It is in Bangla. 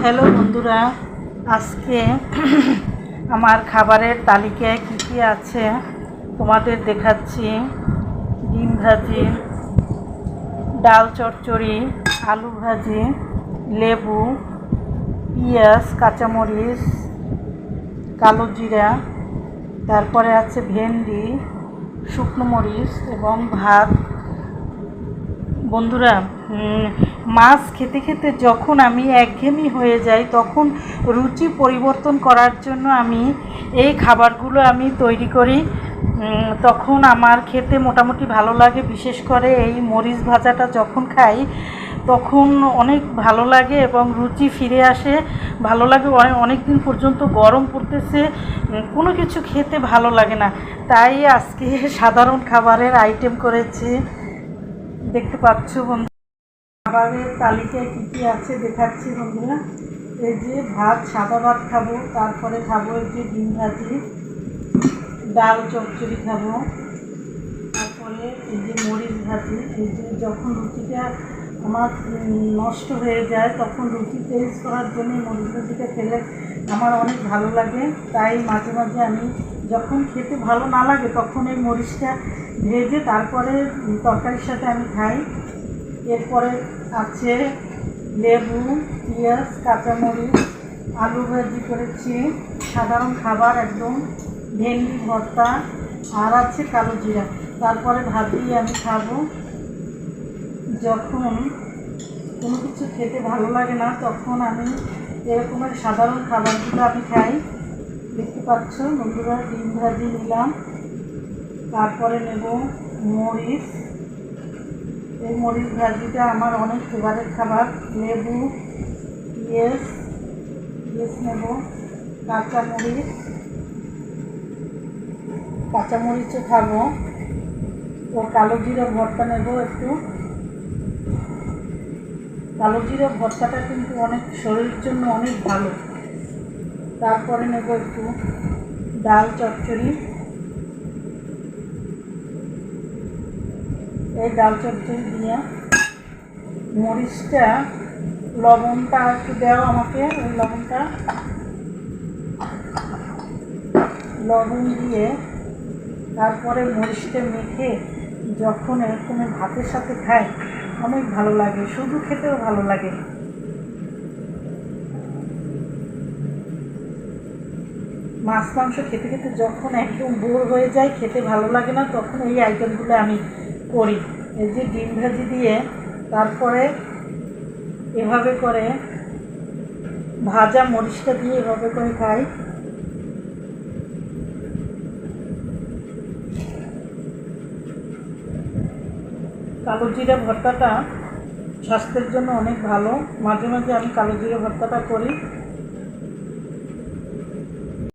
হ্যালো বন্ধুরা, আজকে আমার খাবারের তালিকায় কী কী আছে তোমাদের দেখাচ্ছি। ডিম ভাজি, ডাল চচ্চড়ি, আলু ভাজি, লেবু, পেঁয়াজ, কাঁচামরিচ, কালো জিরা, তারপরে আছে ভেন্ডি, শুকনো মরিচ এবং ভাত। বন্ধুরা মাছ খেতে খেতে যখন আমি একঘেয়েমি হয়ে যাই, তখন রুচি পরিবর্তন করার জন্য আমি এই খাবারগুলো আমি তৈরি করি। তখন আমার খেতে মোটামুটি ভালো লাগে, বিশেষ করে এই মরিচ ভাজাটা যখন খাই, তখন অনেক ভালো লাগে এবং রুচি ফিরে আসে। ভালো লাগে অনেক দিন পর্যন্ত গরম পড়তেছে কোনো কিছু খেতে ভালো লাগে না। তাই আজকে সাধারণ খাবারের আইটেম করেছি। দেখতে পাচ্ছ বন্ধু খাবারের তালিকায় কী কী আছে দেখাচ্ছি বন্ধুরা? এই যে ভাত, সাদা ভাত খাব, তারপরে খাব এই যে ডিম ভাজি, ডাল চচ্চড়ি খাব, তারপরে এই যে মরিচ ভাজি, এই যে যখন রুটিটা আমার নষ্ট হয়ে যায়, তখন রুটি চেঞ্জ করার জন্য মরিচ ভাজিটা খেলে আমার অনেক ভালো লাগে। তাই মাঝে মাঝে আমি যখন খেতে ভালো না লাগে, তখন এই মরিচটা ভেজে তারপরে তরকারির সাথে আমি খাই। আছে লেবু, পেঁয়াজ, কাঁচামরিচ, আলু ভাজি করেছি। সাধারণ খাবার একদম ভেন্ডি ভর্তা, আর আছে কালো জিরা। তারপরে ভাবি আমি খাব। যখন কোনো কিছু খেতে ভালো লাগে না, তখন আমি এরকমের সাধারণ খাবারগুলো আমি খাই। দেখতে পাচ্ছ, বন্ধুরা, ডিম ভাজি নিলাম। তারপরে নেব মরিচ। এই মরিচ ভাজিটা আমার অনেক ফেভারেট খাবার। লেবু, পেঁয়াজ পেঁয়াজ নেব কাঁচামরিচ কাঁচামরিচও খাব। ও কালো জিরা ভর্তা নেব একটু। কালো জিরা ভর্তাটা কিন্তু অনেক শরীরের জন্য অনেক ভালো। তারপরে নেব একটু ডাল চচ্চড়ি। এই ডাল চচ্চড়ি দিয়ে। মরিচটা, লবণটা একটু দাও আমাকে, ওই লবণটা। লবণ দিয়ে তারপরে মরিচটা মেখে যখন এরকম ভাতের সাথে খাই, অনেক ভালো লাগে, শুধু খেতেও ভালো লাগে। মাছ মাংস খেতে খেতে যখন একদম বোর হয়ে যায়, খেতে ভালো লাগে না, তখন এই আইটেমগুলো আমি করি। এই যে ডিম ভাজি দিয়ে তারপরে এভাবে করে ভাজা মরিচটা দিয়ে এভাবে করে খাই। কালো জিরা ভর্তাটা স্বাস্থ্যের জন্য অনেক ভালো। মাঝে মাঝে আমি কালো জিরা ভর্তাটা করি।